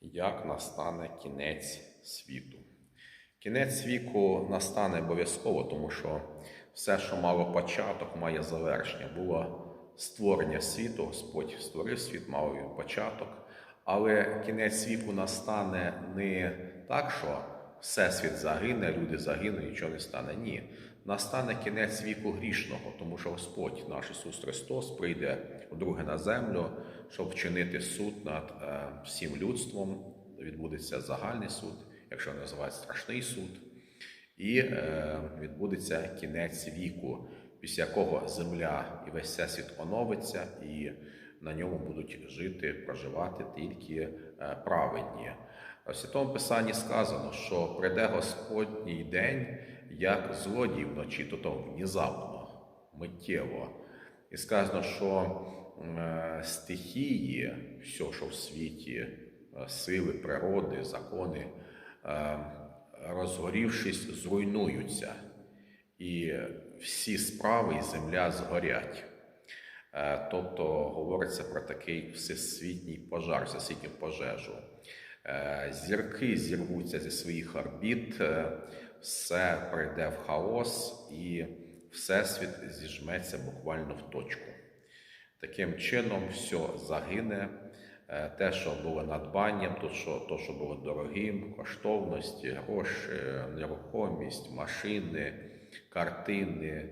як настане кінець світу. Кінець віку настане обов'язково, тому що все, що мало початок, має завершення. Було створення світу, Господь створив світ, мав він початок. Але кінець віку настане не так, що всесвіт загине, люди загинуть, нічого не стане. Ні. Настане кінець віку грішного, тому що Господь, наш Ісус Христос, прийде вдруге на землю, щоб вчинити суд над е, всім людством. Відбудеться загальний суд, якщо називають страшний суд, і е, відбудеться кінець віку, після якого земля і весь всесвіт оновиться, і на ньому будуть жити, проживати тільки е, праведні. В Святому Писанні сказано, що прийде Господній день як злодій вночі, тобто внезапно, миттєво. І сказано, що е, стихії, все, що в світі, е, сили природи, закони, е, розгорівшись, зруйнуються, і всі справи і земля згорять. Тобто говориться про такий всесвітній пожар, всесвітню пожежу. Е, Зірки зірвуться зі своїх орбіт, е, все прийде в хаос, і всесвіт зіжметься буквально в точку. Таким чином, все загине, Е, те, що було надбанням, то, що, то, що було дорогим, коштовності, гроші, нерухомість, машини, картини,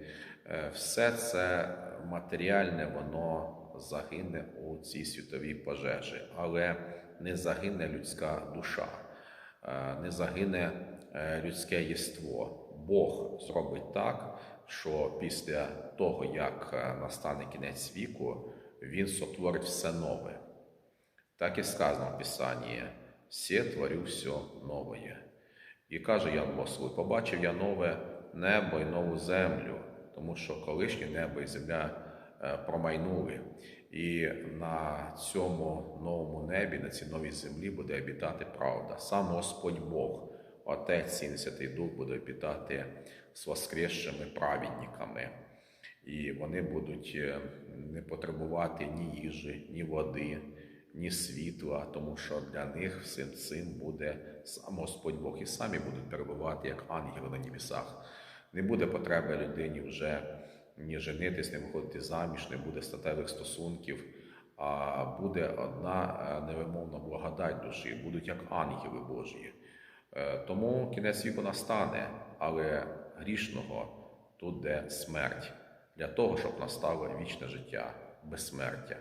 все це матеріальне, воно загине у цій світовій пожежі, але не загине людська душа, е, не загине е, людське єство. Бог зробить так, що після того, як е, настане кінець віку, він сотворить все нове. Так і сказано в Писанні, «Все творю все нове. І каже Ян Босовий, побачив я нове небо і нову землю, тому що колишнє небо і земля промайнули. І на цьому новому небі, на цій новій землі буде обітати правда. Сам Господь Бог, Отець і Святий Дух буде обітати з воскресшими праведниками. І вони будуть е, не потребувати ні їжі, ні води, ні світла, тому що для них всім цим буде сам Господь Бог і самі будуть перебувати як ангели на небесах. Не буде потреби людині вже ні женитись, не виходити заміж, не буде статевих стосунків, а буде одна е, невимовна благодать душі, будуть як ангели Божі. Е, Тому кінець віку настане, але грішного тут де смерть, для того, щоб настало вічне життя, безсмертя.